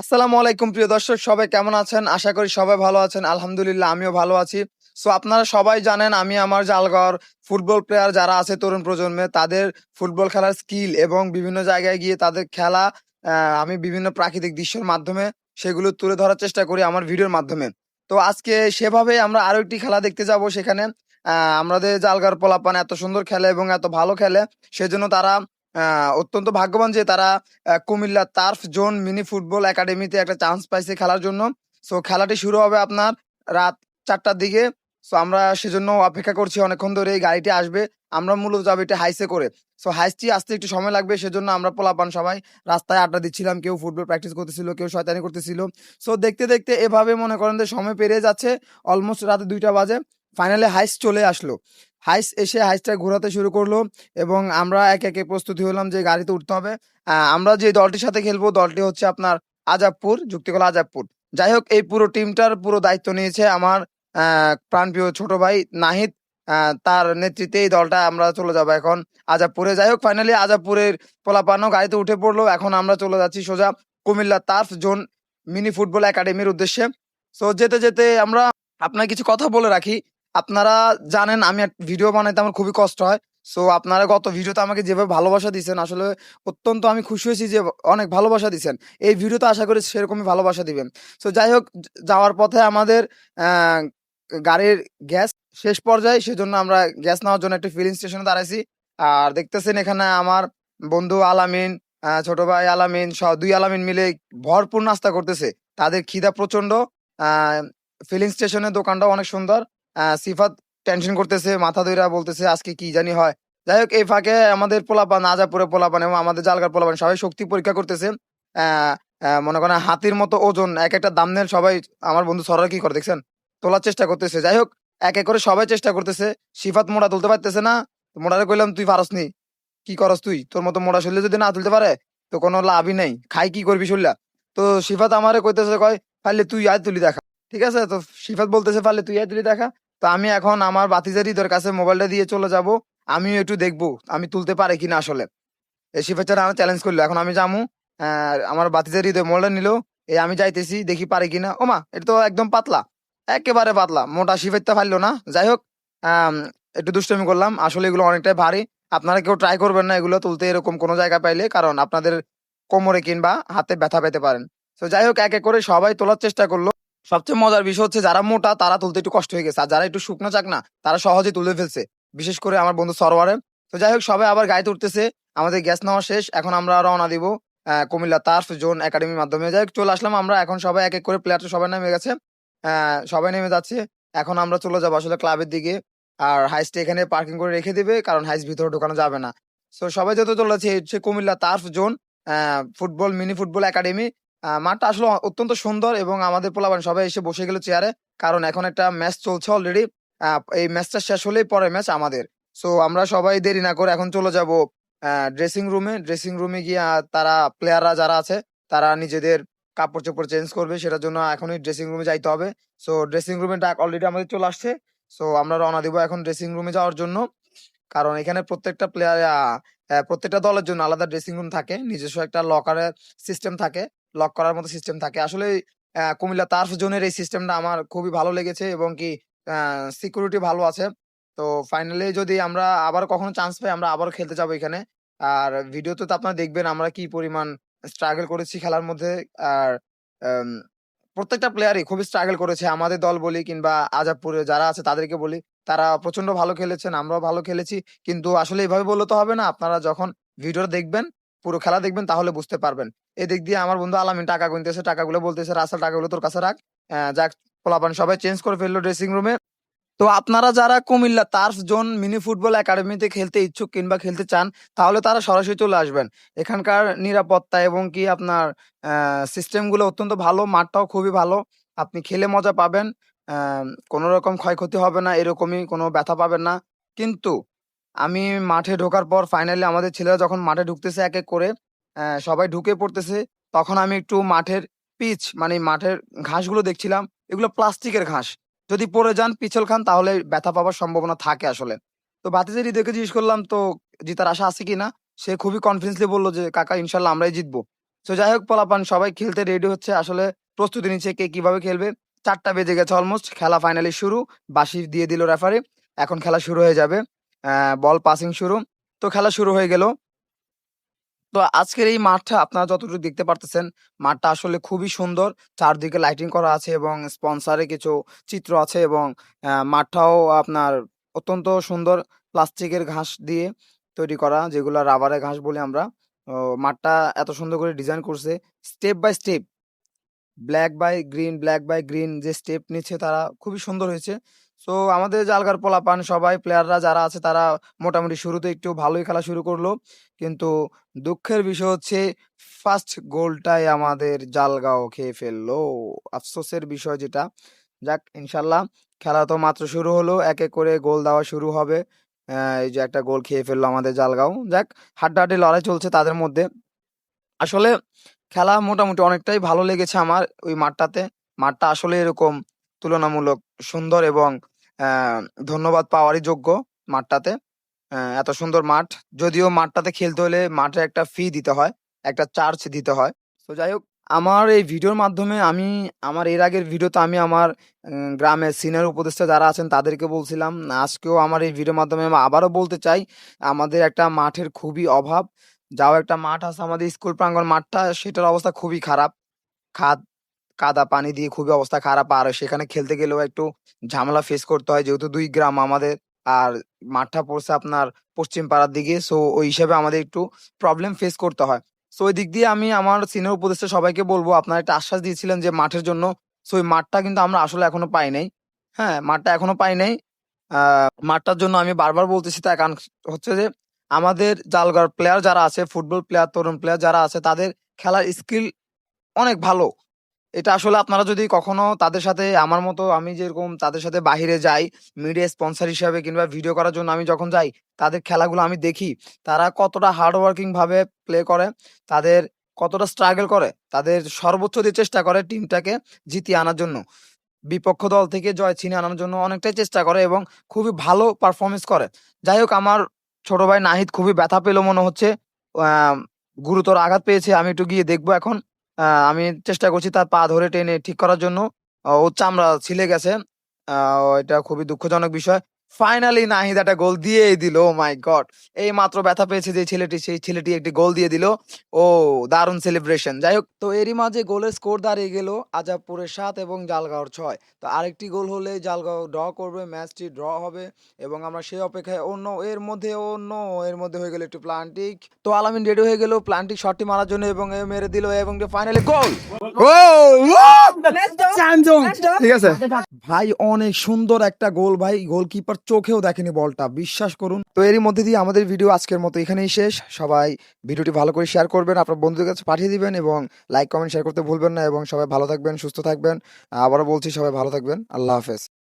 আসসালামু আলাইকুম, প্রিয় দর্শক। সবাই কেমন আছেন? আশা করি সবাই ভালো আছেন। আলহামদুলিল্লাহ, আমিও ভালো আছি। সো আপনারা সবাই জানেন, আমি আমার জালগড় ফুটবল প্লেয়ার যারা আছে তরুণ প্রজন্মে, তাদের ফুটবল খেলার স্কিল এবং বিভিন্ন জায়গায় গিয়ে তাদের খেলা আমি বিভিন্ন প্রাকৃতিক দৃশ্যের মাধ্যমে সেগুলো তুলে ধরার চেষ্টা করি আমার ভিডিওর মাধ্যমে। তো, আজকে সেভাবে আমরা আরও একটি খেলা দেখতে যাব সেখানে। আমাদের জালগার পোলাপান এত সুন্দর খেলে এবং এত ভালো খেলে, সেজন্য তারা অত্যন্ত ভাগ্যবান যে তারা Comilla turf zone mini football একাডেমিতে একটা চান্স পাইছে খেলার জন্য। সো খেলাটি শুরু হবে আপনার রাত চারটার দিকে। সো আমরা সেজন্য অপেক্ষা করছি অনেকক্ষণ ধরে এই গাড়িটি আসবে। আমরা মূলত যাব এটা হাইসে করে। সো হাইসটি আসতে একটু সময় লাগবে, সেজন্য আমরা পোলাপান সবাই রাস্তায় আড্ডা দিচ্ছিলাম। কেউ ফুটবল প্র্যাকটিস করতেছিল, কেউ শয়তানি করতেছিল। সো দেখতে দেখতে এভাবে মনে করেন যে সময় পেরিয়ে যাচ্ছে। অলমোস্ট রাতে দুইটা বাজে। ফাইনালে হাইস চলে আসলো। হাইস এসে হাইসটা ঘোরাতে শুরু করল এবং আমরা এক একে প্রস্তুতি হলাম যে গাড়িতে উঠতে হবে। আমরা যে দলটির সাথে খেলব, দলটি হচ্ছে আপনার আজাবপুর যুক্তিকলা আজাবপুর যাই হোক, এই পুরো টিমটার পুরো দায়িত্ব নিয়েছে আমার প্রাণপ্রিয় ছোট ভাই নাহিদ। তার নেতৃত্বে এই দলটা আমরা চলে যাব এখন আজাবপুরে যাই হোক ফাইনালি আজাবপুরের পোলাপানো গাড়িতে উঠে পড়ল। এখন আমরা চলে যাচ্ছি সোজা Comilla turf zone mini football একাডেমির উদ্দেশ্যে। সো যেতে যেতে আমরা আপনার কিছু কথা বলে রাখি। আপনারা জানেন, আমি ভিডিও বানাইতে আমার খুবই কষ্ট হয়। সো আপনারা গত ভিডিওতে আমাকে যেভাবে ভালোবাসা দিচ্ছেন আসলে অত্যন্ত আমি খুশি হয়েছি যে অনেক ভালোবাসা দিচ্ছেন এই ভিডিওতে আশা করি সেরকমই ভালোবাসা দিবেন। সো যাই হোক যাওয়ার পথে আমাদের গাড়ির গ্যাস শেষ পর্যায়ে, সেজন্য আমরা গ্যাস নেওয়ার জন্য একটা ফিলিং স্টেশনে দাঁড়াইছি। আর দেখতেছেন এখানে আমার বন্ধু আলামিন ছোট ভাই আলামিন, সহ দুই আলামিন মিলে ভরপুর নাস্তা করতেছে। তাদের খিদা প্রচণ্ড ফিলিং স্টেশনের দোকানটা অনেক সুন্দর। সিফাত টেনশন করতেছে, মাথা ধইরা বলতেছে, আজকে কি জানি হয়। যাই হোক এই ফাঁকে আমাদের পোলাপান আজাপুরে পোলাপান এবং আমাদের জালগার পোলাপান সবাই শক্তি পরীক্ষা করতেছে। মনে করেন হাতির মতো ওজন, এক একটা দাম নেন সবাই, আমার বন্ধু সরার কি করে দেখছেন? তোলার চেষ্টা করতেছে। যাই হোক এক এক করে সবাই চেষ্টা করতেছে। সিফাত মোড়া তুলতে পারতেছে না। মোড়ারে কইলাম, তুই পারস নি। কি করস তুই? তোর মতো মোড়া শরীরে যদি না তুলতে পারে, তো কোনো লাভই নেই। খাই কি করবি শরীরা? তো সিফাত আমারে কইতেছে, কয় পারলে তুই আয়, তুলি দেখা। ঠিক আছে? তো সিফাত বলতেছে পারলে তুই তুলি দেখা। তো আমি এখন আমার বাতিজার ঈদের কাছে মোবাইলটা দিয়ে চলে যাব। আমিও একটু দেখব, আমি তুলতে পারি কিনা আসলে। এই শিফাচার আমার চ্যালেঞ্জ করল, এখন আমি যামু। আমার বাতিজার ঈদের মোবাইলটা নিল এই আমি যাইতেছি, দেখি পারি কিনা। ওমা, এটা তো একদম পাতলা, একেবারে পাতলা, মোটা শিফাইতে পারল না। যাই হোক একটু দুষ্টমি করলাম, আসলে এগুলো অনেকটাই ভারী। আপনারা কেউ ট্রাই করবেন না এগুলো তুলতে এরকম কোনো জায়গা পাইলে, কারণ আপনাদের কোমরে কিংবা হাতে ব্যথা পেতে পারেন। তো যাই হোক, এক এক করে সবাই তোলার চেষ্টা করল। সবচেয়ে মজার বিষয় হচ্ছে যারা মোটা, তারা তুলতে একটু কষ্ট হয়ে গেছে। আর যারা একটু শুকনো চাক না তারা সহজে তুলে ফেলছে। বিশেষ করে আমার বন্ধু সরোয়ারে তো যাই হোক, সবাই আবার গাড়িতে উঠতেছে। আমাদের গ্যাস নেওয়া শেষ। এখন আমরা রওনা দিব কুমিল্লা তার্ফ জোন একাডেমির মাধ্যমে। যাই হোক, চলে আসলাম আমরা। এখন সবাই এক এক করে প্লেয়ার সবাই নেমে গেছে। সবাই নেমে যাচ্ছে। এখন আমরা চলে যাব আসলে ক্লাবের দিকে। আর হাইসটা এখানে পার্কিং করে রেখে দিবে, কারণ হাইস ভিতরে ঢোকানো যাবে না। তো সবাই যত চলে যাচ্ছে হচ্ছে Comilla turf zone football mini football academy মাঠটা আসলে অত্যন্ত সুন্দর এবং আমাদের পোলাবান সবাই এসে বসে গেল চেয়ারে কারণ এখন একটা ম্যাচ চলছে অলরেডি এই ম্যাচটা শেষ হলেই পরের ম্যাচ আমাদের। সো আমরা সবাই দেরি না করে এখন চলে যাব ড্রেসিং রুমে ড্রেসিং রুমে গিয়ে তারা প্লেয়াররা যারা আছে, তারা নিজেদের কাপড় চোপড় চেঞ্জ করবে। সেটার জন্য এখনই ড্রেসিং রুমে যাইতে হবে। সো ড্রেসিং রুমে ডাক অলরেডি আমাদের চলে আসছে। সো আমরা রওনা দিব এখন ড্রেসিং রুমে যাওয়ার জন্য। কারণ এখানে প্রত্যেকটা প্লেয়ার প্রত্যেকটা দলের জন্য আলাদা ড্রেসিং রুম থাকে, নিজস্ব একটা লকারের সিস্টেম থাকে লক করার মতো সিস্টেম থাকে। আসলে কুমিল্লা তার্ফ জোনের এই সিস্টেমটা আমার খুবই ভালো লেগেছে এবং কি সিকিউরিটি ভালো আছে। তো ফাইনালি যদি আমরা আবার কখনো চান্স পাই, আমরা আবার খেলতে যাব এখানে। আর ভিডিওতে তো আপনারা দেখবেন আমরা কি পরিমাণ স্ট্রাগল করেছি খেলার মধ্যে। আর প্রত্যেকটা প্লেয়ারই খুবই স্ট্রাগল করেছে। আমাদের দল বলি কিংবা আজাবপুরে যারা আছে তাদেরকে বলি। তারা প্রচণ্ড ভালো খেলেছেন, আমরাও ভালো খেলেছি। কিন্তু আসলে এইভাবে বললে তো হবে না। আপনারা যখন ভিডিওটা দেখবেন, পুরো খেলা দেখবেন, তাহলে বুঝতে পারবেন। এদিক দিয়ে আমার বন্ধু আলামিন টাকা গুনতেছে, টাকাগুলো বলতেছে রাস্তার টাকাগুলো তোর কাছে রাখ। যাক, পোলাপান সবাই চেঞ্জ করে ফেলল ড্রেসিং রুমে তো আপনারা যারা Comilla turf zone mini football একাডেমিতে খেলতে ইচ্ছুক কিংবা খেলতে চান, তাহলে তারা সরাসরি চলে আসবেন। এখানকার নিরাপত্তা এবং কি আপনার সিস্টেমগুলো অত্যন্ত ভালো, মাঠটাও খুবই ভালো। আপনি খেলে মজা পাবেন। কোনো রকম ক্ষয়ক্ষতি হবে না, এরকমই কোনো ব্যথা পাবেন না। কিন্তু আমি মাঠে ঢোকার পর ফাইনালি আমাদের ছেলেরা যখন মাঠে ঢুকতেছে এক এক করে সবাই ঢুকে পড়তেছে, তখন আমি একটু মাঠের পিচ মানে মাঠের ঘাসগুলো দেখছিলাম, এগুলো প্লাস্টিকের ঘাস। যদি পড়ে যান, পিছল খান, তাহলে ব্যথা পাওয়ার সম্ভাবনা থাকে আসলে। তো বাতিজের হৃদয়কে জিজ্ঞেস করলাম, তো জিতার আশা আছে কি না? সে খুবই কনফিডেন্সলি বলল যে, কাকা, ইনশাল্লাহ আমরাই জিতবো। তো যাই হোক, পোলাপান সবাই খেলতে রেডি হচ্ছে, আসলে প্রস্তুতি নিচ্ছে কে কীভাবে খেলবে। চারটা বেজে গেছে অলমোস্ট খেলা ফাইনালি শুরু বাসি দিয়ে দিল রেফারি এখন খেলা শুরু হয়ে যাবে বল পাসিং শুরু, তো খেলা শুরু হয়ে গেল। তো আজকের এই মাঠটা আপনারা যতটুকু দেখতে পারতেছেন, মাঠটা আসলে খুবই সুন্দর, চারদিকে লাইটিং করা আছে এবং স্পন্সরে কিছু চিত্র আছে এবং মাঠটাও আপনার অত্যন্ত সুন্দর প্লাস্টিকের ঘাস দিয়ে তৈরি করা, যেগুলো রাবারের ঘাস বলি আমরা। মাঠটা এত সুন্দর করে ডিজাইন করছে step by step black by green black by green যে স্টেপ নিচ্ছে তারা খুবই সুন্দর হয়েছে। সো আমাদের জালগার পোলাপান সবাই প্লেয়াররা যারা আছে তারা মোটামুটি শুরুতে একটু ভালোই খেলা শুরু করল। কিন্তু দুঃখের বিষয় হচ্ছে ফার্স্ট গোলটাই আমাদের জালগাঁও খেয়ে ফেলল। আফসোসের বিষয় যেটা। যাক, ইনশাল্লাহ খেলা তো মাত্র শুরু হলো, এক এক করে গোল দেওয়া শুরু হবে। এই যে একটা গোল খেয়ে ফেলল আমাদের জালগাঁও। যাক, হাড্ডাহাড্ডি লড়াই চলছে তাদের মধ্যে। আসলে খেলা মোটামুটি অনেকটাই ভালো লেগেছে আমার ওই মাঠটাতে। মাঠটা আসলে এরকম তুলনামূলক সুন্দর এবং ধন্যবাদ পাওয়ারই যোগ্য মাঠটাতে। এত সুন্দর মাঠ। যদিও মাঠটাতে খেলতে হলে মাঠে একটা ফি দিতে হয়, একটা চার্জ দিতে হয়। তো যাই হোক, আমার এই ভিডিওর মাধ্যমে আমি, আমার এর আগের ভিডিওতে আমি আমার গ্রামের সিনিয়র উপদেষ্টা যারা আছেন তাদেরকে বলছিলাম, আজকেও আমার এই ভিডিওর মাধ্যমে আমি আবারও বলতে চাই, আমাদের একটা মাঠের খুবই অভাব। যাও একটা মাঠ আছে, আমাদের স্কুল প্রাঙ্গণ মাঠটা, সেটার অবস্থা খুবই খারাপ। খাদ, কাদা পানি দিয়ে খুবই অবস্থা খারাপ। আর সেখানে খেলতে গেলেও একটু ঝামেলা ফেস করতে হয়, যেহেতু দুই গ্রাম আমাদের। আর মাঠটা পড়ছে আপনার পশ্চিম পাড়ার দিকে সো ওই হিসাবে আমাদের একটু প্রবলেম ফেস করতে হয়। সো ওই দিক দিয়ে আমি আমার সিনিয়র উপদেষ্টা সবাইকে বলব, আপনারা একটা আশ্বাস দিয়েছিলেন যে মাঠের জন্য। সো ওই মাঠটা কিন্তু আমরা আসলে এখনও পাই নাই। হ্যাঁ মাঠটা এখনও পাই নাই। মাঠটার জন্য আমি বারবার বলতেছি তার কারণ হচ্ছে যে আমাদের জালগার প্লেয়ার যারা আছে ফুটবল প্লেয়ার তরুণ প্লেয়ার যারা আছে, তাদের খেলার স্কিল অনেক ভালো। এটা আসলে আপনারা যদি কখনো তাদের সাথে, আমার মতো আমি যেরকম তাদের সাথে বাহিরে যাই মিডিয়া স্পন্সর হিসাবে কিংবা ভিডিও করার জন্য আমি যখন যাই, তাদের খেলাগুলো আমি দেখি, তারা কতটা হার্ড ওয়ার্কিং ভাবে প্লে করে, তাদের কতটা স্ট্রাগল করে, তাদের সর্বোচ্চ দিয়ে চেষ্টা করে টিমটাকে জিতিয়ে আনার জন্য। বিপক্ষ দল থেকে জয় ছিনিয়ে আনার জন্য অনেকটাই চেষ্টা করে এবং খুবই ভালো পারফরমেন্স করে। যাই হোক, আমার ছোট ভাই নাহিদ খুবই ব্যথা পেল মনে হচ্ছে। গুরুতর আঘাত পেয়েছে, আমি একটু গিয়ে দেখব এখন। আমি চেষ্টা করছি তার পা ধরে টেনে ঠিক করার জন্য। ও চামড়া ছিলে গেছে। এটা খুবই দুঃখজনক বিষয়। ফাইনালি নাহিদ একটা গোল দিয়েই দিল। ও মাই গড এই মাত্র ব্যথা পেয়েছে যে ছেলেটি সেই ছেলেটি একটি গোল দিয়ে দিল। ও দারুণ সেলিব্রেশন যাই হোক তো এরই মাঝে গোলের স্কোর দাঁড়িয়ে গেল আজাবপুরের সাত এবং জালগাঁওর ছয়। তো আরেকটি গোল হলে জালগাঁও ড্র করবে ম্যাচটি ড্র হবে এবং আমরা সেই অপেক্ষায় অন্য এর মধ্যে অন্য এর মধ্যে হয়ে গেল একটু প্লান্টিক তো আলামিন রেডি হয়ে গেল প্লান্টিক শটটি মারার জন্য এবং এ মেরে দিল এবং ফাইনালি গোল ঠিক আছে? ভাই অনেক সুন্দর একটা গোল ভাই। গোলকিপার চোখেও দেখেনি বলটা, বিশ্বাস করুন। তো এরই মধ্যে দিয়ে আমাদের ভিডিও আজকের মতো এখানেই শেষ। সবাই ভিডিওটি ভালো করে শেয়ার করবেন, আপনার বন্ধুদের কাছে পাঠিয়ে দিবেন এবং লাইক কমেন্ট শেয়ার করতে ভুলবেন না এবং সবাই ভালো থাকবেন, সুস্থ থাকবেন। আবারও বলছি, সবাই ভালো থাকবেন। আল্লাহ হাফেজ।